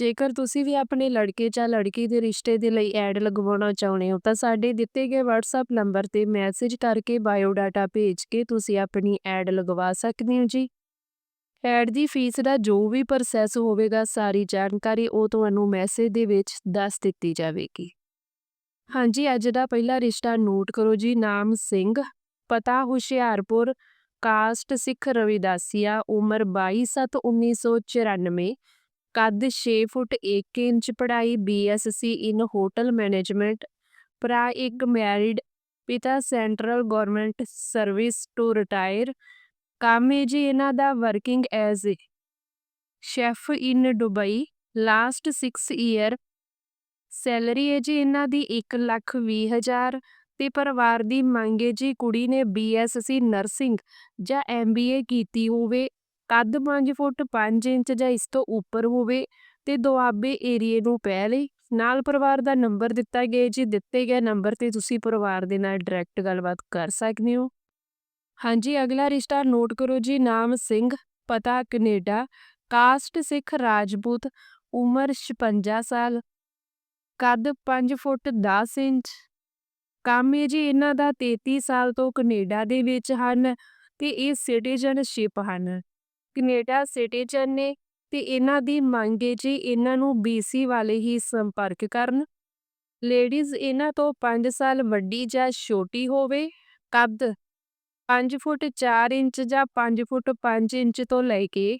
ਜੇਕਰ ਤੁਸੀਂ ਵੀ ਆਪਣੇ ਲੜਕੇ ਜਾਂ ਲੜਕੀ ਦੇ ਰਿਸ਼ਤੇ ਦੇ ਲਈ ਐਡ ਲਗਵਾਉਣਾ ਚਾਹੁੰਦੇ ਹੋ, ਤਾਂ ਸਾਡੇ ਦਿੱਤੇ ਗਏ WhatsApp ਨੰਬਰ ਤੇ ਮੈਸੇਜ ਕਰਕੇ ਬਾਇਓ ਡਾਟਾ ਭੇਜ ਕੇ ਤੁਸੀਂ ਆਪਣੀ ਐਡ ਲਗਵਾ ਸਕਦੇ ਹੋ ਜੀ। ਐਡ ਦੀ ਫੀਸ ਦਾ ਜੋ ਵੀ ਪ੍ਰੋਸੈਸ ਹੋਵੇਗਾ, ਸਾਰੀ ਜਾਣਕਾਰੀ ਉਹ ਤੁਹਾਨੂੰ ਮੈਸੇਜ ਦੇ ਵਿੱਚ ਦੱਸ ਦਿੱਤੀ ਜਾਵੇਗੀ। ਹਾਂਜੀ, ਅੱਜ ਦਾ ਪਹਿਲਾ ਰਿਸ਼ਤਾ ਨੋਟ ਕਰੋ ਜੀ, ਨਾਮ ਸਿੰਘ, ਪਤਾ ਹੁਸ਼ਿਆਰਪੁਰ ਕਾਸਟ ਸਿੱਖ ਰਵਿਦਾਸੀਆ, ਉਮਰ 22/7/1994 ਕੱਦ 6 ਫੁੱਟ 1 ਇੰਚ ਪੜ੍ਹਾਈ ਬੀਐਸਸੀ ਇਨ ਹੋਟਲ ਮੈਨੇਜਮੈਂਟ, ਭਰਾ ਇੱਕ ਮੈਰਿਡ, ਪਿਤਾ central government service to retire. ਕੰਮ ਹੈ ਜੀ ਇਹਨਾਂ ਦਾ working as a chef in Dubai last 6 year. Salary ਹੈ ਜੀ ਇਹਨਾਂ ਦੀ 1 ਲੱਖ 20 ਹਜ਼ਾਰ ਤੇ ਪਰਿਵਾਰ ਦੀ ਮੰਗ ਹੈ ਜੀ ਕੁੜੀ ਨੇ ਬੀਐਸਸੀ ਨਰਸਿੰਗ ਜਾਂ ਐਮਬੀਏ ਕੀਤੀ ਹੋਵੇ। ਕੱਦ 5 ਫੁੱਟ 5 ਇੰਚ ਜਾਂ ਇਸ ਤੋਂ ਉੱਪਰ ਹੋਵੇ ਤੇ ਦੁਆਬੇ ਏਰੀਏ ਨੂੰ ਪਹਿਲੇ ਨਾਲ ਪਰਿਵਾਰ ਦਾ ਨੰਬਰ ਦਿੱਤਾ ਗਿਆ ਜੀ। ਦਿੱਤੇ ਗਏ ਨੰਬਰ ਤੇ ਤੁਸੀਂ ਪਰਿਵਾਰ ਦੇ ਨਾਲ ਡਾਇਰੈਕਟ ਗੱਲਬਾਤ ਕਰ ਸਕਦੇ ਹੋ। ਹਾਂਜੀ, ਅਗਲਾ ਰਿਸ਼ਤਾ ਨੋਟ ਕਰੋ ਜੀ। ਨਾਮ ਸਿੰਘ, ਪਤਾ ਕੈਨੇਡਾ। ਕਾਸਟ ਸਿੱਖ ਰਾਜਪੂਤ, ਉਮਰ 56 ਸਾਲ। ਕੱਦ 5 ਫੁੱਟ 10 ਇੰਚ। ਕੰਮ ਹੈ ਜੀ ਇਹਨਾਂ ਦਾ 33 ਸਾਲ ਤੋਂ ਕੈਨੇਡਾ ਦੇ ਵਿੱਚ ਹਨ ਤੇ ਇਹ ਸਿਟੀਜ਼ਨਸ਼ਿਪ ਹਨ। ਕੈਨੇਡਾ ਸਿਟੀਜ਼ਨ ਨੇ ਤੇ ਇਹਨਾਂ ਦੀ ਮੰਗ ਹੈ ਜੀ ਇਹਨਾਂ ਨੂੰ BC ਵਾਲੇ ਹੀ ਸੰਪਰਕ ਕਰਨ। ਲੇਡੀਜ਼ ਇਹਨਾਂ ਤੋਂ 5 ਸਾਲ ਵੱਡੀ ਜਾਂ ਛੋਟੀ ਹੋਵੇ, ਕੱਦ 5 ਫੁੱਟ 4 ਇੰਚ ਜਾਂ 5 ਫੁੱਟ 5 ਇੰਚ ਤੋਂ ਲੈ ਕੇ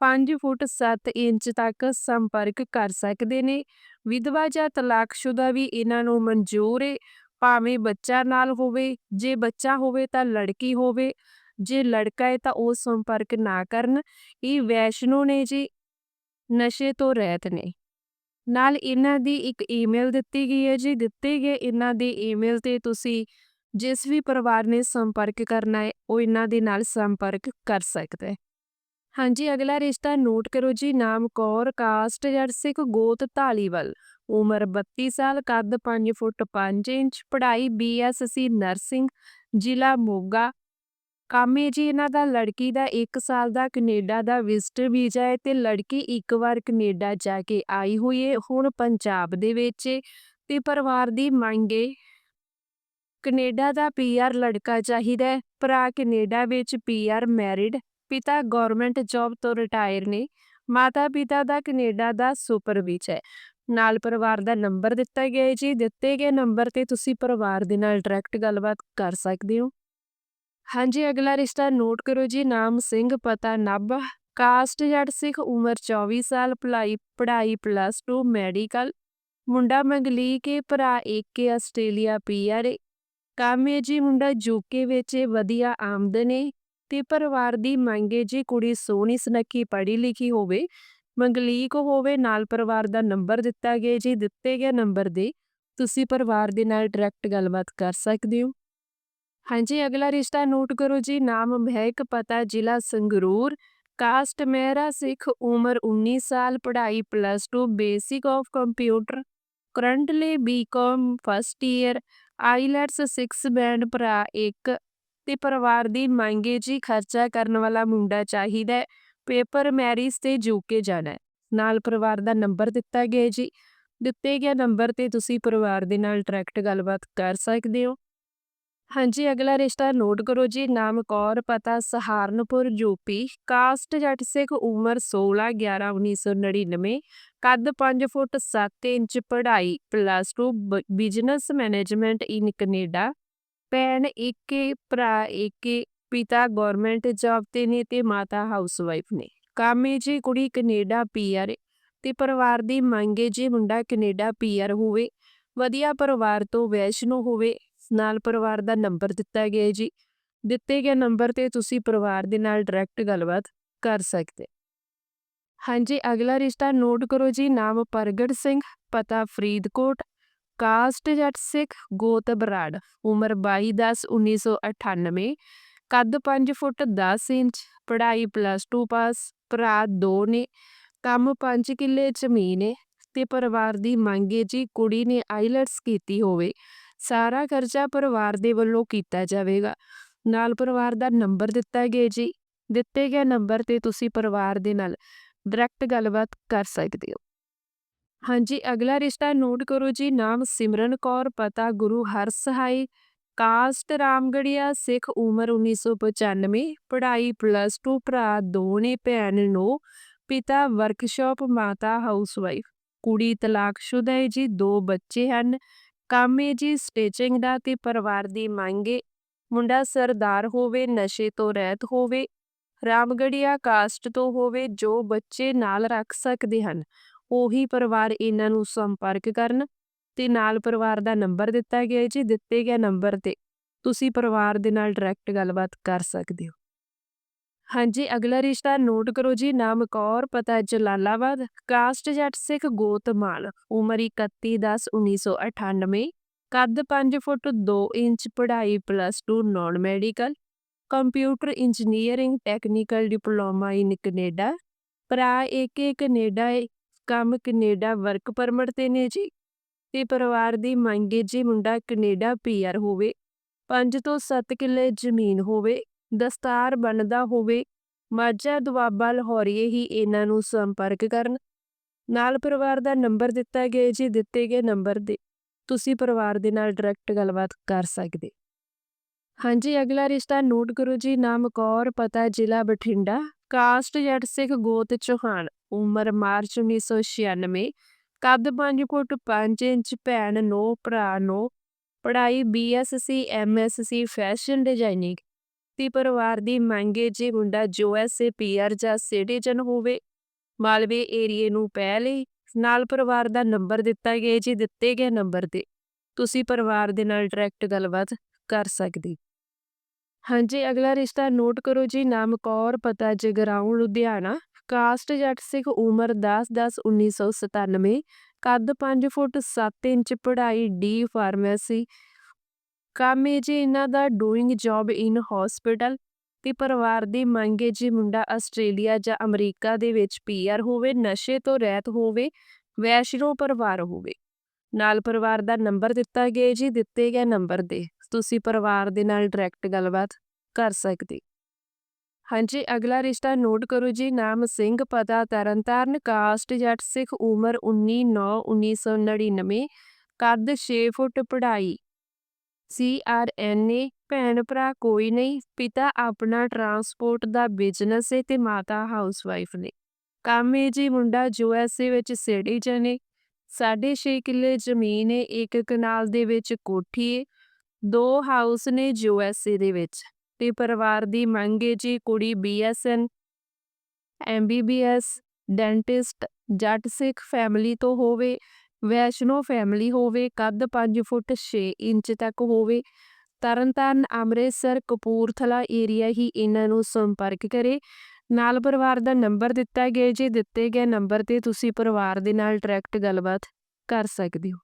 5 ਫੁੱਟ 7 ਇੰਚ ਤੱਕ ਸੰਪਰਕ ਕਰ ਸਕਦੇ ਨੇ। ਵਿਧਵਾ ਜਾਂ ਤਲਾਕਸ਼ੁਦਾ ਵੀ ਇਹਨਾਂ ਨੂੰ ਮਨਜ਼ੂਰ ਹੈ, ਭਾਵੇਂ ਬੱਚਾ ਨਾਲ ਹੋਵੇ, ਜੇ ਬੱਚਾ ਹੋਵੇ ਤਾਂ ਲੜਕੀ ਹੋਵੇ। ਜੇ ਲੜਕਾ ਹੈ ਤਾਂ ਉਹ ਸੰਪਰਕ ਨਾ ਕਰਨ, ਇਹ ਵੈਸ਼ਨੋ ਨੇ ਜੀ ਨਸ਼ੇ ਤੋਂ ਰਹਿਤ ਨੇ। ਨਾਲ ਇਹਨਾਂ ਦੀ ਇੱਕ ਈਮੇਲ ਦਿੱਤੀ ਗਈ ਹੈ ਜੀ, ਦਿੱਤੇ ਗਏ ਇਹਨਾਂ ਦੀ ਈਮੇਲ ਤੇ ਤੁਸੀਂ ਜਿਸ ਵੀ ਪਰਿਵਾਰ ਨੇ ਸੰਪਰਕ ਕਰਨਾ ਹੈ, ਉਹ ਇਹਨਾਂ ਦੇ ਨਾਲ ਸੰਪਰਕ ਕਰ ਸਕਦਾ ਹੈ। ਹਾਂਜੀ, ਅਗਲਾ ਰਿਸ਼ਤਾ ਨੋਟ ਕਰੋ ਜੀ, ਨਾਮ ਕੌਰ, ਕਾਸਟ ਜੜ ਸਿੱਖ ਗੋਤ ਢਾਲੀਵਾਲ ਉਮਰ 32 ਸਾਲ, ਕੱਦ 5 ਫੁੱਟ 5 ਇੰਚ, ਪੜ੍ਹਾਈ ਬੀਐਸਸੀ ਨਰਸਿੰਗ, ਜ਼ਿਲ੍ਹਾ ਮੋਗਾ। ਕੰਮ ਹੈ ਜੀ ਇਹਨਾਂ ਦਾ, ਲੜਕੀ ਦਾ 1 ਸਾਲ ਦਾ, ਕੈਨੇਡਾ ਦਾ ਵਿਜ਼ਟਰ ਵੀਜ਼ਾ ਹੈ ਤੇ ਲੜਕੀ ਇੱਕ ਵਾਰ ਕੈਨੇਡਾ ਜਾ ਕੇ ਆਈ ਹੋਈ ਹੈ ਹੁਣ ਪੰਜਾਬ ਦੇ ਵਿੱਚ ਤੇ ਪਰਿਵਾਰ ਦੀ ਮੰਗ ਹੈ ਕੈਨੇਡਾ ਦਾ ਪੀਆਰ ਲੜਕਾ ਚਾਹੀਦਾ ਹੈ ਭਰਾ ਕੈਨੇਡਾ ਵਿੱਚ ਪੀਆਰ ਮੈਰਿਡ, ਪਿਤਾ ਗਵਰਨਮੈਂਟ ਜੌਬ ਤੋਂ ਰਿਟਾਇਰ ਨੇ, ਮਾਤਾ ਪਿਤਾ ਦਾ ਕੈਨੇਡਾ ਦਾ ਸੁਪਰ ਵਿੱਚ ਹੈ ਨਾਲ ਪਰਿਵਾਰ ਦਾ ਨੰਬਰ ਦਿੱਤਾ ਗਿਆ ਹੈ ਜੀ, ਦਿੱਤੇ ਗਏ ਨੰਬਰ ਤੇ ਤੁਸੀਂ ਪਰਿਵਾਰ ਦੇ ਨਾਲ ਡਾਇਰੈਕਟ ਗੱਲਬਾਤ ਕਰ ਸਕਦੇ ਹੋ। ਹਾਂਜੀ, ਅਗਲਾ ਰਿਸ਼ਤਾ ਨੋਟ ਕਰੋ ਜੀ, ਨਾਮ ਸਿੰਘ, ਪਤਾ ਨਾਭਾ ਕਾਸਟ ਜੱਟ ਸਿੱਖ, ਉਮਰ 24 ਸਾਲ, ਭਲਾਈ, ਪੜ੍ਹਾਈ ਪਲੱਸ 2 ਮੈਡੀਕਲ ਮੁੰਡਾ ਮੰਗਲੀਕ ਹੈ ਭਰਾ ਏਕੇ ਆਸਟ੍ਰੇਲੀਆ ਪੀਆਰ ਹੈ ਕੰਮ ਹੈ ਜੀ ਮੁੰਡਾ ਯੂਕੇ ਵਿੱਚ ਵਧੀਆ ਆਮਦਨ ਹੈ ਤੇ ਪਰਿਵਾਰ ਦੀ ਮੰਗ ਹੈ ਜੀ, ਕੁੜੀ ਸੋਹਣੀ, ਸੁਨੱਖੀ, ਪੜ੍ਹੀ ਲਿਖੀ ਹੋਵੇ। ਮੰਗਲੀਕ ਹੋਵੇ, ਨਾਲ ਪਰਿਵਾਰ ਦਾ ਨੰਬਰ ਦਿੱਤਾ ਗਿਆ ਜੀ, ਦਿੱਤੇ ਗਏ ਨੰਬਰ ਦੇ। ਤੁਸੀਂ ਪਰਿਵਾਰ ਦੇ ਨਾਲ ਡਾਇਰੈਕਟ ਗੱਲਬਾਤ ਕਰ ਸਕਦੇ ਹੋ। ਹਾਂਜੀ ਅਗਲਾ ਰਿਸ਼ਤਾ ਨੋਟ ਕਰੋ ਜੀ ਨਾਮ ਮਹਿਕ ਪਤਾ ਜ਼ਿਲ੍ਹਾ ਸੰਗਰੂਰ ਕਾਸਟ ਮਹਿਰਾ ਸਿੱਖ ਉਮਰ 19 ਸਾਲ ਪੜ੍ਹਾਈ plus 2 basic of computer currently BCom first year IELTS 6 band ਭਰਾ ਇੱਕ ਤੇ ਪਰਿਵਾਰ ਦੀ ਮੰਗੇ ਜੀ ਖਰਚਾ ਕਰਨ ਵਾਲਾ ਮੁੰਡਾ ਚਾਹੀਦਾ ਹੈ ਪੇਪਰ ਮੈਰਿਜ ਤੇ ਜੂਕੇ ਜਾਣਾ ਹੈ ਨਾਲ ਪਰਿਵਾਰ ਦਾ ਨੰਬਰ ਦਿੱਤਾ ਗਿਆ ਜੀ ਦਿੱਤੇ ਗਿਆ ਨੰਬਰ ਤੇ ਤੁਸੀਂ ਪਰਿਵਾਰ ਦੇ ਨਾਲ ਡਾਇਰੈਕਟ ਗੱਲਬਾਤ ਕਰ ਸਕਦੇ ਹੋ ਹਾਂਜੀ, ਅਗਲਾ ਰਿਸ਼ਤਾ ਨੋਟ ਕਰੋ ਜੀ, ਨਾਮ ਕੌਰ, ਪਤਾ ਸਹਾਰਨਪੁਰ ਯੂਪੀ ਕਾਸਟ ਜੱਟ ਸਿੱਖ, ਉਮਰ 16 11 1999 ਕੱਦ 5 ਫੁੱਟ 7 ਇੰਚ, ਪੜ੍ਹਾਈ plus 2 business management in Canada ਭੈਣ ਇੱਕੇ ਭਰਾ ਇੱਕੇ ਪਿਤਾ ਗਵਰਨਮੈਂਟ ਜੌਬ ਤੇ ਨੇ ਤੇ ਮਾਤਾ ਹਾਊਸਵਾਈਫ ਨੇ। ਕਾਮੇ ਜੀ, ਕੁੜੀ ਕੈਨੇਡਾ ਪੀਆਰ ਤੇ ਪਰਿਵਾਰ ਦੀ ਮੰਗ ਹੈ ਜੀ ਮੁੰਡਾ ਕੈਨੇਡਾ ਪੀਆਰ ਹੋਵੇ, ਵਧੀਆ ਪਰਿਵਾਰ ਤੋਂ ਵੈਸ਼ਨੋ ਹੋਵੇ ਨਾਲ ਪਰਿਵਾਰ ਦਾ ਨੰਬਰ ਦਿੱਤਾ ਗਿਆ ਜੀ। ਦਿੱਤੇ ਗਏ ਨੰਬਰ ਤੇ ਤੁਸੀਂ ਪਰਿਵਾਰ ਦੇ ਨਾਲ ਡਾਇਰੈਕਟ ਗੱਲਬਾਤ ਕਰ ਸਕਦੇ। ਹਾਂਜੀ, ਅਗਲਾ ਰਿਸ਼ਤਾ ਨੋਟ ਕਰੋ ਜੀ। ਨਾਮ ਪ੍ਰਗਟ ਸਿੰਘ, ਪਤਾ ਫਰੀਦਕੋਟ, ਕਾਸਟ ਜੱਟ ਸਿੱਖ, ਗੋਤ ਬਰਾੜ, ਉਮਰ 22/10/1998 ਕੱਦ 5 ਫੁੱਟ 10 ਇੰਚ, ਪੜ੍ਹਾਈ ਪਲੱਸ 2 ਪਾਸ ਭਰਾ ਦੋ ਨੇ, ਕੰਮ 5 ਕਿੱਲੇ ਜ਼ਮੀਨ ਏ ਤੇ ਪਰਿਵਾਰ ਦੀ ਮੰਗ ਏ ਜੀ, ਕੁੜੀ ਨੇ ਆਈਲਟਸ ਕੀਤੀ ਹੋਵੇ। ਸਾਰਾ ਖਰਚਾ ਪਰਿਵਾਰ ਦੇ ਵੱਲੋਂ ਕੀਤਾ ਜਾਵੇਗਾ। ਨਾਲ ਪਰਿਵਾਰ ਦਾ ਨੰਬਰ ਦਿੱਤਾ ਗਿਆ ਜੀ। ਦਿੱਤੇ ਗਏ ਨੰਬਰ ਤੇ ਤੁਸੀਂ ਪਰਿਵਾਰ ਦੇ ਨਾਲ ਡਾਇਰੈਕਟ ਗੱਲਬਾਤ ਕਰ ਸਕਦੇ ਹੋ। ਹਾਂਜੀ, ਅਗਲਾ ਰਿਸ਼ਤਾ ਨੋਟ ਕਰੋ ਜੀ। ਨਾਮ ਸਿਮਰਨ ਕੌਰ, ਪਤਾ ਗੁਰੂ ਹਰਸਹਾਈ, ਕਾਸਟ ਰਾਮਗੜੀਆ, ਸਿੱਖ ਉਮਰ 1995 ਪੜ੍ਹਾਈ ਪਲੱਸ 2 ਭਰਾ ਦੋ ਨੇ ਭੈਣ ਨੋ, ਪਿਤਾ ਵਰਕਸ਼ਾਪ ਮਾਤਾ ਹਾਊਸਵਾਈਫ ਕੁੜੀ ਤਲਾਕਸ਼ੁਦਾ ਹੈ ਜੀ। ਦੋ ਬੱਚੇ ਹਨ। ਕੰਮ ਹੈ ਜੀ ਸਟਿਚਿੰਗ ਦਾ ਤੇ ਪਰਿਵਾਰ ਦੀ ਮੰਗ ਏ। ਮੁੰਡਾ ਸਰਦਾਰ ਹੋਵੇ, ਨਸ਼ੇ ਤੋਂ ਰਹਿਤ ਹੋਵੇ ਰਾਮਗੜੀਆ ਕਾਸਟ ਤੋਂ ਹੋਵੇ, ਜੋ ਬੱਚੇ ਨਾਲ ਰੱਖ ਸਕਦੇ ਹਨ, ਉਹੀ ਪਰਿਵਾਰ ਇਹਨਾਂ ਨੂੰ ਸੰਪਰਕ ਕਰਨ ਤੇ ਨਾਲ ਪਰਿਵਾਰ ਦਾ ਨੰਬਰ ਦਿੱਤਾ ਗਿਆ ਹੈ ਜੀ, ਦਿੱਤੇ ਗਏ ਨੰਬਰ ਤੇ ਤੁਸੀਂ ਪਰਿਵਾਰ ਦੇ ਨਾਲ ਡਾਇਰੈਕਟ ਗੱਲਬਾਤ ਕਰ ਸਕਦੇ ਹੋ। ਹਾਂਜੀ, ਅਗਲਾ ਰਿਸ਼ਤਾ ਨੋਟ ਕਰੋ ਜੀ, ਨਾਮ ਕੌਰ, ਪਤਾ ਜਲਾਲਾਬਾਦ, ਕਾਸਟ ਜੱਟ ਸਿੱਖ ਗੋਤ ਮਾਲ ਉਮਰ 31/10/1998 ਕੱਦ 5 ਫੁੱਟ 2 ਇੰਚ, ਪੜ੍ਹਾਈ plus 2 non medical computer engineering technical diploma in Canada, ਭਰਾ ਇੱਕ ਇੱਕ ਕੈਨੇਡਾ ਏ ਕੰਮ ਕੈਨੇਡਾ ਵਰਕ ਪਰਮਿਟ ਤੇ ਨੇ ਜੀ, ਤੇ ਪਰਿਵਾਰ ਦੀ ਮੰਗ ਏ ਜੀ ਮੁੰਡਾ ਕੈਨੇਡਾ ਪੀਆਰ ਹੋਵੇ 5 ਤੋਂ 7 ਕਿੱਲੇ ਜ਼ਮੀਨ ਹੋਵੇ ਦਸਤਾਰ ਬਣਦਾ ਹੋਵੇ, ਮਾਝਾ ਦੁਆਬਾ ਲਾਹੌਰੀਏ ਹੀ ਇਹਨਾਂ ਨੂੰ ਸੰਪਰਕ ਕਰਨ। ਨਾਲ ਪਰਿਵਾਰ ਦਾ ਨੰਬਰ ਦਿੱਤਾ ਗਿਆ ਜੀ, ਦਿੱਤੇ ਗਏ ਨੰਬਰ ਦੇ। ਤੁਸੀਂ ਪਰਿਵਾਰ ਦੇ ਨਾਲ ਡਾਇਰੈਕਟ ਗੱਲਬਾਤ ਕਰ ਸਕਦੇ। ਹਾਂਜੀ, ਅਗਲਾ ਰਿਸ਼ਤਾ ਨੋਟ ਕਰੋ ਜੀ, ਨਾਮ ਕੌਰ, ਪਤਾ ਜ਼ਿਲ੍ਹਾ ਬਠਿੰਡਾ। ਕਾਸਟ ਜੱਟ ਸਿੱਖ ਗੋਤ ਚੌਹਾਨ, ਉਮਰ ਮਾਰਚ 1996 ਕੱਦ 5 ਫੁੱਟ 5 ਇੰਚ, ਭੈਣ ਨੋ, ਭਰਾ ਨੋ। ਪੜ੍ਹਾਈ ਬੀਐਸਸੀ ਐਮਐਸਸੀ ਫੈਸ਼ਨ ਡਿਜ਼ਾਈਨਿੰਗ ਤੇ ਪਰਿਵਾਰ ਦੀ ਮੰਗੇ ਜੀ ਮੁੰਡਾ ਯੂਐਸਏ ਪੀਆਰ ਜਾਂ ਸਿਟੀਜ਼ਨ ਹੋਵੇ। ਮਾਲਵੇ ਏਰੀਏ ਨੂੰ ਪਹਿਲੇ ਨਾਲ ਪਰਿਵਾਰ ਦਾ ਨੰਬਰ ਦਿੱਤਾ ਗਿਆ ਜੀ, ਦਿੱਤੇ ਗਏ ਨੰਬਰ ਤੇ। ਤੁਸੀਂ ਪਰਿਵਾਰ ਦੇ ਨਾਲ ਡਾਇਰੈਕਟ ਗੱਲਬਾਤ ਕਰ ਸਕਦੇ। ਹਾਂਜੀ, ਅਗਲਾ ਰਿਸ਼ਤਾ ਨੋਟ ਕਰੋ ਜੀ, ਨਾਮ ਕੌਰ, ਪਤਾ ਜਗਰਾਉਂ ਲੁਧਿਆਣਾ। ਕਾਸਟ ਜੱਟ ਸਿੱਖ ਉਮਰ 10/10/1997 ਕੱਦ 5 ਫੁੱਟ 7 ਇੰਚ, ਪੜ੍ਹਾਈ ਡੀ ਫਾਰਮੇਸੀ। ਕੰਮ ਹੈ ਜੀ ਇਹਨਾਂ ਦਾ ਡੂਇੰਗ ਜੌਬ ਇਨ ਹਸਪੀਟਲ ਤੇ ਪਰਿਵਾਰ ਦੀ ਮੰਗ ਹੈ ਜੀ ਮੁੰਡਾ ਆਸਟ੍ਰੇਲੀਆ ਜਾਂ ਅਮਰੀਕਾ ਦੇ ਵਿੱਚ ਪੀਆਰ ਹੋਵੇ, ਨਸ਼ੇ ਤੋਂ ਰਹਿਤ ਹੋਵੇ, ਵੈਸ਼ਨੋ ਪਰਿਵਾਰ ਹੋਵੇ। ਨਾਲ ਪਰਿਵਾਰ ਦਾ ਨੰਬਰ ਦਿੱਤਾ ਗਿਆ ਜੀ, ਦਿੱਤੇ ਗਏ ਨੰਬਰ ਦੇ। ਤੁਸੀਂ ਪਰਿਵਾਰ ਦੇ ਨਾਲ ਡਾਇਰੈਕਟ ਗੱਲਬਾਤ ਕਰ ਸਕਦੇ। ਹਾਂਜੀ, ਅਗਲਾ ਰਿਸ਼ਤਾ ਨੋਟ ਕਰੋ ਜੀ, ਨਾਮ ਸਿੰਘ, ਪਤਾ ਤਰਨਤਾਰਨ ਕਾਸਟ ਜੱਟ ਸਿੱਖ ਉਮਰ 19/9/1999 ਕੱਦ 6 ਫੁੱਟ ਪੜ੍ਹਾਈ ਸੀਆਰਐਨਏ ਭੈਣ ਭਰਾ ਕੋਈ ਨਹੀਂ, ਪਿਤਾ ਆਪਣਾ ਟਰਾਂਸਪੋਰਟ ਦਾ ਬਿਜ਼ਨਸ ਹੈ ਤੇ ਮਾਤਾ ਹਾਊਸਵਾਈਫ ਨੇ। ਕੰਮ ਹੈ ਜੀ ਮੁੰਡਾ ਯੂਐਸਏ ਵਿੱਚ ਸਿਟੀਜ਼ਨ ਹੈ 6.5 ਕਿੱਲੇ ਜ਼ਮੀਨ ਹੈ ਇੱਕ ਕਨਾਲ ਦੇ ਵਿੱਚ ਕੋਠੀ ਹੈ ਦੋ ਹਾਊਸ ਨੇ ਯੂਐਸਏ ਦੇ ਵਿੱਚ ਤੇ ਪਰਿਵਾਰ ਦੀ ਮੰਗ ਹੈ ਜੀ ਕੁੜੀ ਬੀਐਸਐਨ ਐਮਬੀਬੀਐਸ ਡੈਂਟਿਸਟ, ਜੱਟ ਸਿੱਖ ਫੈਮਿਲੀ ਤੋਂ ਹੋਵੇ। ਵੈਸ਼ਨੋ ਫੈਮਿਲੀ ਹੋਵੇ, ਕੱਦ 5 ਫੁੱਟ 6 ਇੰਚ ਤੱਕ ਹੋਵੇ, ਤਰਨਤਾਰਨ ਅੰਮ੍ਰਿਤਸਰ ਕਪੂਰਥਲਾ ਏਰੀਆ ਹੀ ਇਹਨਾਂ ਨੂੰ ਸੰਪਰਕ ਕਰੇ। ਨਾਲ ਪਰਿਵਾਰ ਦਾ ਨੰਬਰ ਦਿੱਤਾ ਗਿਆ ਜੀ, ਦਿੱਤੇ ਗਏ ਨੰਬਰ ਤੇ ਤੁਸੀਂ ਪਰਿਵਾਰ ਦੇ ਨਾਲ ਡਾਇਰੈਕਟ ਗੱਲਬਾਤ ਕਰ ਸਕਦੇ ਹੋ।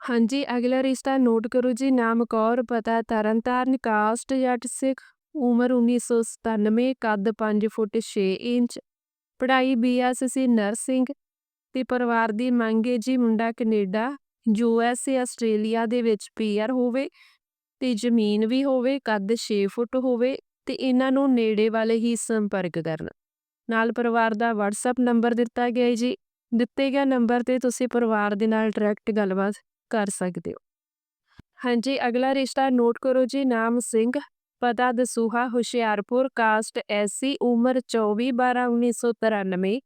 ਹਾਂਜੀ, ਅਗਲਾ ਰਿਸ਼ਤਾ ਨੋਟ ਕਰੋ ਜੀ, ਨਾਮ ਕੌਰ, ਪਤਾ ਤਰਨਤਾਰਨ, ਕਾਸਟ ਜੱਟ ਸਿੱਖ, ਉਮਰ 1997 ਕੱਦ 5 ਫੁੱਟ 6 ਇੰਚ, ਪੜ੍ਹਾਈ ਬੀਐਸਸੀ ਨਰਸਿੰਗ ਤੇ ਪਰਿਵਾਰ ਦੀ ਮੰਗ ਹੈ ਜੀ ਮੁੰਡਾ ਕੈਨੇਡਾ ਏ, ਆਸਟ੍ਰੇਲੀਆ ਦੇ ਵਿੱਚ ਪੀਆਰ ਹੋਵੇ ਤੇ ਜ਼ਮੀਨ ਵੀ ਹੋਵੇ, ਕੱਦ 6 ਫੁੱਟ ਹੋਵੇ ਤੇ ਇਹਨਾਂ ਨੂੰ ਨੇੜੇ ਵਾਲੇ ਹੀ ਸੰਪਰਕ ਕਰਨ। ਨਾਲ ਪਰਿਵਾਰ ਦਾ WhatsApp ਨੰਬਰ ਦਿੱਤਾ ਗਿਆ ਹੈ ਜੀ। ਦਿੱਤੇ ਗਏ ਨੰਬਰ ਤੇ ਤੁਸੀਂ ਪਰਿਵਾਰ ਦੇ ਨਾਲ ਡਾਇਰੈਕਟ ਗੱਲਬਾਤ ਕਰ ਸਕਦੇ ਹੋ। ਹਾਂਜੀ, ਅਗਲਾ ਰਿਸ਼ਤਾ ਨੋਟ ਕਰੋ ਜੀ, ਨਾਮ ਸਿੰਘ, ਪਤਾ ਦਸੂਹਾ, ਹੁਸ਼ਿਆਰਪੁਰ, ਕਾਸਟ ਐਸਸੀ ਉਮਰ 24/12/1993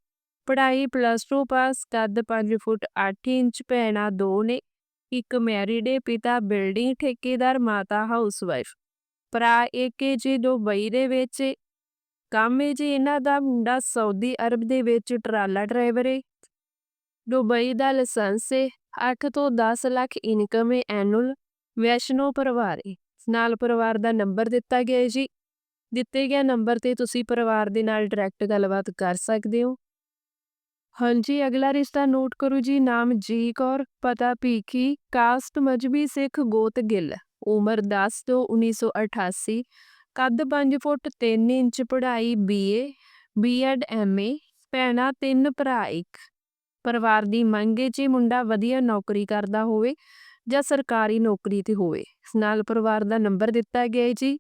ਪੜ੍ਹਾਈ ਪਲੱਸ 2 ਪਾਸ ਕੱਦ 5 ਫੁੱਟ 8 ਇੰਚ ਭੈਣਾਂ ਦੋ ਨੇ, ਇੱਕ ਮੈਰਿਡ ਏ, ਪਿਤਾ ਬਿਲਡਿੰਗ ਠੇਕੇਦਾਰ, ਮਾਤਾ ਹਾਊਸਵਾਈਫ ਭਰਾ ਇੱਕ ਏ ਜੀ ਦੁਬਈ ਦੇ ਵਿੱਚ ਕੰਮ ਏ ਜੀ, ਇਹਨਾਂ ਦਾ ਮੁੰਡਾ ਸਾਊਦੀ ਅਰਬ ਦੇ ਵਿੱਚ ਟਰਾਲਾ ਡਰਾਈਵਰ ਏ। ਦੁਬਈ ਦਾ ਲਾਇਸੈਂਸ ਏ 8 ਤੋਂ 10 ਲੱਖ ਇਨਕਮ ਏ ਐਨੂਅਲ ਵੈਸ਼ਨੋ ਪਰਿਵਾਰ ਏ। ਨਾਲ ਪਰਿਵਾਰ ਦਾ ਨੰਬਰ ਦਿੱਤਾ ਗਿਆ ਹੈ ਜੀ। ਦਿੱਤੇ ਗਿਆ ਨੰਬਰ ਤੇ ਤੁਸੀਂ ਪਰਿਵਾਰ ਦੇ ਨਾਲ ਡਾਇਰੈਕਟ ਗੱਲਬਾਤ ਕਰ ਸਕਦੇ ਹੋ। ਹਾਂਜੀ, ਅਗਲਾ ਰਿਸ਼ਤਾ ਨੋਟ ਕਰੋ ਜੀ, ਨਾਮ ਜੀ ਕੌਰ, ਪਤਾ ਭੀਖੀ ਕਾਸਟ ਮਜਬੀ ਸਿੱਖ ਗੋਤ ਗਿੱਲ, ਉਮਰ 10 ਤੋਂ 1988 ਕੱਦ 5 ਫੁੱਟ 3 ਇੰਚ ਪੜ੍ਹਾਈ ਬੀਏ ਬੀਐਡ ਐਮਏ ਭੈਣਾਂ ਤਿੰਨ ਭਰਾ ਇੱਕ, ਪਰਿਵਾਰ ਦੀ ਮੰਗ ਹੈ ਜੀ ਮੁੰਡਾ ਵਧੀਆ ਨੌਕਰੀ ਕਰਦਾ ਹੋਵੇ ਜਾਂ ਸਰਕਾਰੀ ਨੌਕਰੀ ਤੇ ਹੋਵੇ। ਨਾਲ ਪਰਿਵਾਰ ਦਾ ਨੰਬਰ ਦਿੱਤਾ ਗਿਆ ਹੈ ਜੀ।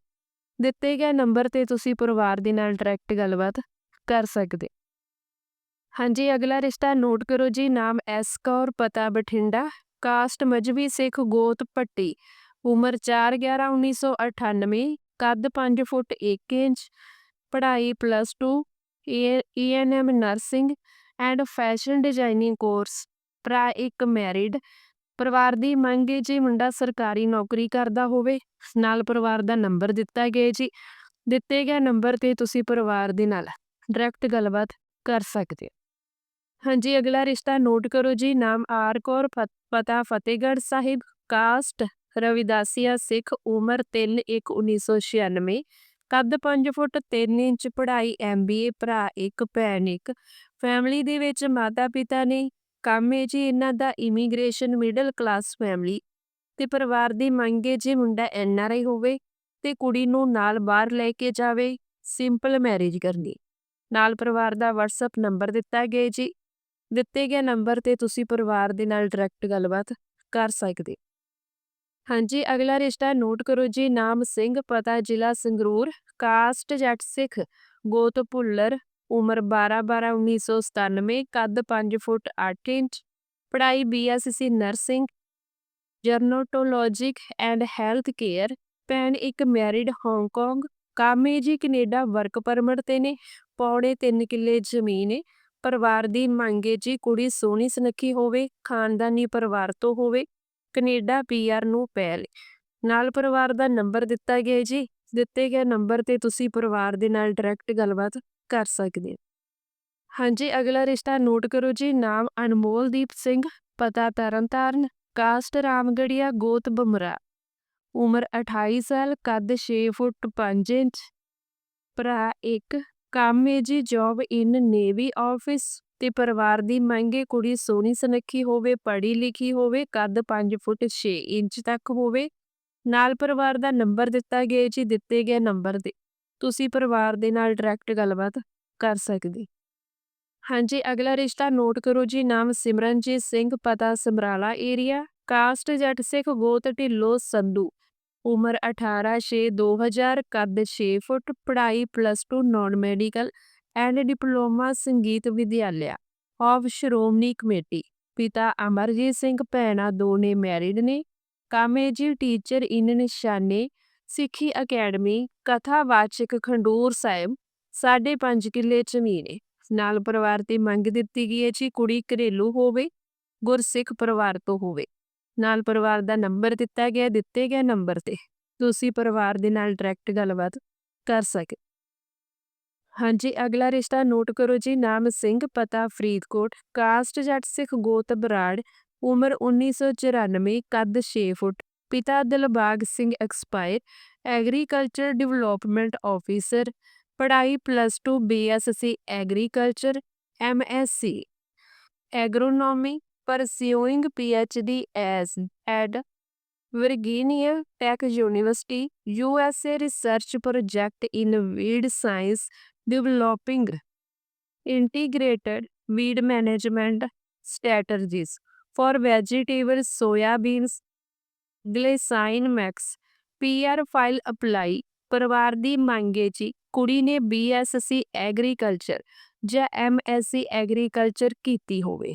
ਦਿੱਤੇ ਗਏ ਨੰਬਰ ਤੇ ਤੁਸੀਂ ਪਰਿਵਾਰ ਦੇ ਨਾਲ ਡਾਇਰੈਕਟ ਗੱਲਬਾਤ ਕਰ ਸਕਦੇ ਹਾਂਜੀ, ਅਗਲਾ ਰਿਸ਼ਤਾ ਨੋਟ ਕਰੋ ਜੀ, ਨਾਮ ਐਸ ਕੌਰ, ਪਤਾ ਬਠਿੰਡਾ, ਕਾਸਟ ਮਜਬੀ ਸਿੱਖ ਗੋਤ ਪੱਟੀ, ਉਮਰ 4/11/1998 ਕੱਦ 5 ਫੁੱਟ 1 ਇੰਚ, ਪੜ੍ਹਾਈ plus 2 ANM nursing and fashion designing course, ਭਰਾ ਇੱਕ ਮੈਰਿਡ, ਪਰਿਵਾਰ ਦੀ ਮੰਗ ਹੈ ਜੀ ਮੁੰਡਾ ਸਰਕਾਰੀ ਨੌਕਰੀ ਕਰਦਾ ਹੋਵੇ, ਨਾਲ ਪਰਿਵਾਰ ਦਾ ਨੰਬਰ ਦਿੱਤਾ ਗਿਆ ਜੀ, ਦਿੱਤੇ ਗਏ ਨੰਬਰ ਤੇ ਤੁਸੀਂ ਪਰਿਵਾਰ ਦੇ ਨਾਲ ਡਾਇਰੈਕਟ ਗੱਲਬਾਤ ਕਰ ਸਕਦੇ ਹੋ। ਹਾਂਜੀ, ਅਗਲਾ ਰਿਸ਼ਤਾ ਨੋਟ ਕਰੋ ਜੀ, ਨਾਮ ਆਰ ਕੌਰ ਫਤ- ਪਤਾ ਫਤਿਹਗੜ੍ਹ ਸਾਹਿਬ, ਕਾਸਟ ਰਵਿਦਾਸੀਆ ਸਿੱਖ, ਉਮਰ 3 1 1996 ਕੱਦ 5 ਫੁੱਟ 3 ਇੰਚ, ਪੜ੍ਹਾਈ ਐਮਬੀਏ ਭਰਾ ਇੱਕ, ਭੈਣ ਇੱਕ ਫੈਮਿਲੀ ਦੇ ਵਿੱਚ ਮਾਤਾ ਪਿਤਾ ਨੇ, ਕੰਮ ਹੈ ਜੀ ਇਹਨਾਂ ਦਾ ਇਮੀਗ੍ਰੇਸ਼ਨ ਮਿਡਲ ਕਲਾਸ ਫੈਮਿਲੀ ਤੇ ਪਰਿਵਾਰ ਦੀ ਮੰਗ ਹੈ ਜੀ ਮੁੰਡਾ ਐਨਆਰਆਈ ਹੋਵੇ ਤੇ ਕੁੜੀ ਨੂੰ ਨਾਲ ਬਾਹਰ ਲੈ ਕੇ ਜਾਵੇ ਸਿੰਪਲ ਮੈਰਿਜ ਕਰਨੀ। ਨਾਲ ਪਰਿਵਾਰ ਦਾ WhatsApp ਨੰਬਰ ਦਿੱਤਾ ਗਿਆ ਜੀ। ਦਿੱਤੇ ਗਏ ਨੰਬਰ ਤੇ ਤੁਸੀਂ ਪਰਿਵਾਰ ਦੇ ਨਾਲ ਡਾਇਰੈਕਟ ਗੱਲਬਾਤ ਕਰ ਸਕਦੇ। ਹਾਂਜੀ, ਅਗਲਾ ਰਿਸ਼ਤਾ ਨੋਟ ਕਰੋ ਜੀ, ਨਾਮ ਸਿੰਘ, ਪਤਾ ਜ਼ਿਲ੍ਹਾ ਸੰਗਰੂਰ ਕਾਸਟ ਜੱਟ ਸਿੱਖ, ਗੋਤ ਭੁੱਲਰ, ਉਮਰ 12 12 1997 ਕੱਦ 5 ਫੁੱਟ 8 ਇੰਚ, ਪੜ੍ਹਾਈ BSc nursing gerontologic and health care, ਭੈਣ ਇੱਕ ਮੈਰਿਡ ਹਾਂਗਕਾਂਗ ਕਾਮੇ ਜੀ ਕੈਨੇਡਾ ਵਰਕ ਪਰਮਿਟ ਤੇ ਨੇ ਪੌੜੇ 3 ਕਿੱਲੇ ਜ਼ਮੀਨ ਏ। ਪਰਿਵਾਰ ਦੀ ਮੰਗ ਏ ਜੀ ਕੁੜੀ ਸੋਹਣੀ ਸੁਨੱਖੀ ਹੋਵੇ, ਖਾਨਦਾਨੀ ਪਰਿਵਾਰ ਤੋਂ ਹੋਵੇ, ਕੈਨੇਡਾ ਪੀਆਰ ਨੂੰ ਪਹਿਲ ਨਾਲ ਪਰਿਵਾਰ ਦਾ ਨੰਬਰ ਦਿੱਤਾ ਗਿਆ ਜੀ। ਦਿੱਤੇ ਗਏ ਨੰਬਰ ਤੇ ਤੁਸੀਂ ਪਰਿਵਾਰ ਦੇ ਨਾਲ ਡਾਇਰੈਕਟ ਗੱਲਬਾਤ ਕਰ ਸਕਦੇ ਹੋ। ਹਾਂਜੀ, ਅਗਲਾ ਰਿਸ਼ਤਾ ਨੋਟ ਕਰੋ ਜੀ। ਨਾਮ ਅਨਮੋਲਦੀਪ ਸਿੰਘ, ਪਤਾ ਤਰਨਤਾਰਨ, ਕਾਸਟ ਰਾਮਗੜੀਆ, ਗੋਤ ਬਮਰਾ ਉਮਰ 28 ਸਾਲ, ਕੱਦ 6 ਫੁੱਟ 5 ਇੰਚ, ਭਰਾ ਇੱਕ ਕੰਮ ਹੈ ਜੀ ਜੌਬ ਇਨ ਨੇਵੀ ਆਫਿਸ ਤੇ ਪਰਿਵਾਰ ਦੀ ਮੰਗ ਕੁੜੀ ਸੋਹਣੀ ਸੁਨੱਖੀ ਹੋਵੇ, ਪੜ੍ਹੀ ਲਿਖੀ ਹੋਵੇ, ਕੱਦ 5 ਫੁੱਟ 6 ਇੰਚ ਤੱਕ ਹੋਵੇ। ਨਾਲ ਪਰਿਵਾਰ ਦਾ ਨੰਬਰ ਦਿੱਤਾ ਗਿਆ ਜੀ, ਦਿੱਤੇ ਗਏ ਨੰਬਰ ਤੇ। ਤੁਸੀਂ ਪਰਿਵਾਰ ਦੇ ਨਾਲ ਡਾਇਰੈਕਟ ਗੱਲਬਾਤ ਕਰ ਸਕਦੇ। ਹਾਂਜੀ, ਅਗਲਾ ਰਿਸ਼ਤਾ ਨੋਟ ਕਰੋ ਜੀ, ਨਾਮ ਸਿਮਰਨਜੀਤ ਸਿੰਘ, ਪਤਾ ਸਮਰਾਲਾ ਏਰੀਆ ਕਾਸਟ ਜੱਟ ਸਿੱਖ ਗੋਤ ਢਿੱਲੋ ਸੰਧੂ। ਉਮਰ 18 6 2000 ਕੱਦ 6 ਫੁੱਟ, ਪੜ੍ਹਾਈ plus 2 non medical and diploma ਸੰਗੀਤ ਵਿਦਿਆਲਿਆ। Of Shiromani committee. ਪਿਤਾ ਅਮਰਜੀਤ ਸਿੰਘ, ਭੈਣਾਂ ਦੋ ਨੇ ਮੈਰਿਡ ਨੇ। ਕਾਮੇਜੀ ਟੀਚਰ ਇਨ ਨਿਸ਼ਾਨੇ। ਸਿੱਖੀ ਅਕੈਡਮੀ ਕਥਾਵਾਚਕ ਖੰਡੂਰ ਸਾਹਿਬ, ਸਾਢੇ ਪੰਜ ਕਿੱਲੇ ਜ਼ਮੀਨ ਹੈ ਨਾਲ ਪਰਿਵਾਰ ਤੇ ਮੰਗ ਦਿੱਤੀ ਗਈ ਹੈ ਜੀ ਕੁੜੀ ਘਰੇਲੂ ਹੋਵੇ, ਗੁਰਸਿੱਖ ਪਰਿਵਾਰ ਤੋਂ ਹੋਵੇ। ਨਾਲ ਪਰਿਵਾਰ ਦਾ ਨੰਬਰ ਦਿੱਤਾ ਗਿਆ, ਦਿੱਤੇ ਗਏ ਨੰਬਰ ਤੇ ਤੁਸੀਂ ਪਰਿਵਾਰ ਦੇ ਨਾਲ ਡਾਇਰੈਕਟ ਗੱਲਬਾਤ ਕਰ ਸਕੇ। ਹਾਂਜੀ, ਅਗਲਾ ਰਿਸ਼ਤਾ ਨੋਟ ਕਰੋ ਜੀ, ਨਾਮ ਸਿੰਘ, ਪਤਾ ਫਰੀਦਕੋਟ, ਕਾਸਟ ਜੱਟ ਸਿੱਖ ਗੋਤ ਬਰਾੜ, ਉਮਰ 1994 ਕੱਦ 6 ਫੁੱਟ, ਪਿਤਾ Dilbagh Singh expire, agriculture development officer, ਪੜ੍ਹਾਈ plus 2 BSc agriculture MSc agronomy pursuing PhD as at Virginia Tech University, USA research project in weed science developing integrated weed management strategies for vegetables, soybeans, glycine max, PR file apply ਪਰਿਵਾਰ ਦੀ ਮੰਗ ਹੈ ਜੀ ਕੁੜੀ ਨੇ BSc agriculture ਜਾਂ MSc agriculture ਕੀਤੀ ਹੋਵੇ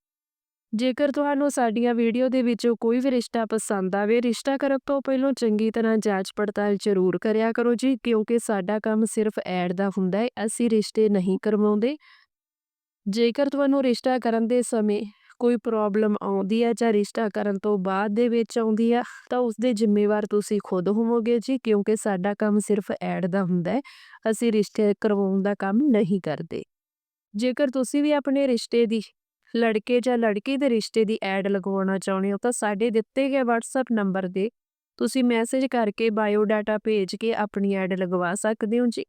ਜੇਕਰ ਤੁਹਾਨੂੰ ਸਾਡੀਆਂ ਵੀਡੀਓ ਦੇ ਵਿੱਚੋਂ ਕੋਈ ਵੀ ਰਿਸ਼ਤਾ ਪਸੰਦ ਆਵੇ, ਰਿਸ਼ਤਾ ਕਰਨ ਤੋਂ ਪਹਿਲਾਂ ਚੰਗੀ ਤਰ੍ਹਾਂ ਜਾਂਚ ਪੜਤਾਲ ਜ਼ਰੂਰ ਕਰਿਆ ਕਰੋ ਜੀ, ਕਿਉਂਕਿ ਸਾਡਾ ਕੰਮ ਸਿਰਫ ਐਡ ਦਾ ਹੁੰਦਾ ਹੈ, ਅਸੀਂ ਰਿਸ਼ਤੇ ਨਹੀਂ ਕਰਵਾਉਂਦੇ। ਜੇਕਰ ਤੁਹਾਨੂੰ ਰਿਸ਼ਤਾ ਕਰਨ ਦੇ ਸਮੇਂ ਕੋਈ ਪ੍ਰੋਬਲਮ ਆਉਂਦੀ ਹੈ ਜਾਂ ਰਿਸ਼ਤਾ ਕਰਨ ਤੋਂ ਬਾਅਦ ਦੇ ਵਿੱਚ ਆਉਂਦੀ ਆ ਤਾਂ ਉਸਦੇ ਜ਼ਿੰਮੇਵਾਰ ਤੁਸੀਂ ਖੁਦ ਹੋਵੋਗੇ ਜੀ, ਕਿਉਂਕਿ ਸਾਡਾ ਕੰਮ ਸਿਰਫ ਐਡ ਦਾ ਹੁੰਦਾ ਹੈ, ਅਸੀਂ ਰਿਸ਼ਤੇ ਕਰਵਾਉਣ ਦਾ ਕੰਮ ਨਹੀਂ ਕਰਦੇ। ਜੇਕਰ ਤੁਸੀਂ ਵੀ ਆਪਣੇ ਰਿਸ਼ਤੇ ਦੀ ਲੜਕੇ ਜਾਂ ਲੜਕੀ ਦੇ ਰਿਸ਼ਤੇ ਦੀ ਐਡ ਲਗਵਾਉਣਾ ਚਾਹੁੰਦੇ ਹੋ ਤਾਂ ਸਾਡੇ ਦਿੱਤੇ ਗਏ WhatsApp ਨੰਬਰ ਦੇ ਤੁਸੀਂ ਮੈਸੇਜ ਕਰਕੇ ਬਾਇਓ ਡਾਟਾ ਭੇਜ ਕੇ ਆਪਣੀ ਐਡ ਲਗਵਾ ਸਕਦੇ ਹੋ ਜੀ।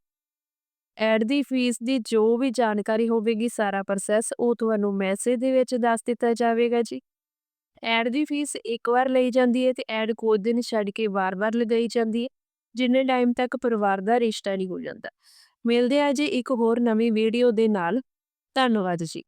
ਐਡ ਦੀ ਫੀਸ ਦੀ ਜੋ ਵੀ ਜਾਣਕਾਰੀ ਹੋਵੇਗੀ ਸਾਰਾ ਪ੍ਰੋਸੈਸ ਉਹ ਤੁਹਾਨੂੰ ਮੈਸੇਜ ਦੇ ਵਿੱਚ ਦੱਸ ਦਿੱਤਾ ਜਾਵੇਗਾ ਜੀ। ਐਡ ਦੀ ਫੀਸ ਇੱਕ ਵਾਰ ਲਈ ਜਾਂਦੀ ਹੈ ਤੇ ਐਡ ਕੁਝ ਦਿਨ ਛੱਡ ਕੇ ਵਾਰ-ਵਾਰ ਲਗਾਈ ਜਾਂਦੀ ਹੈ, ਜਿੰਨੇ ਟਾਈਮ ਤੱਕ ਪਰਿਵਾਰ ਦਾ ਰਿਸ਼ਤਾ ਨਹੀਂ ਹੋ ਜਾਂਦਾ। ਮਿਲਦੇ ਆ ਜੀ ਇੱਕ ਹੋਰ ਨਵੀਂ ਵੀਡੀਓ ਦੇ ਨਾਲ। ਧੰਨਵਾਦ ਜੀ।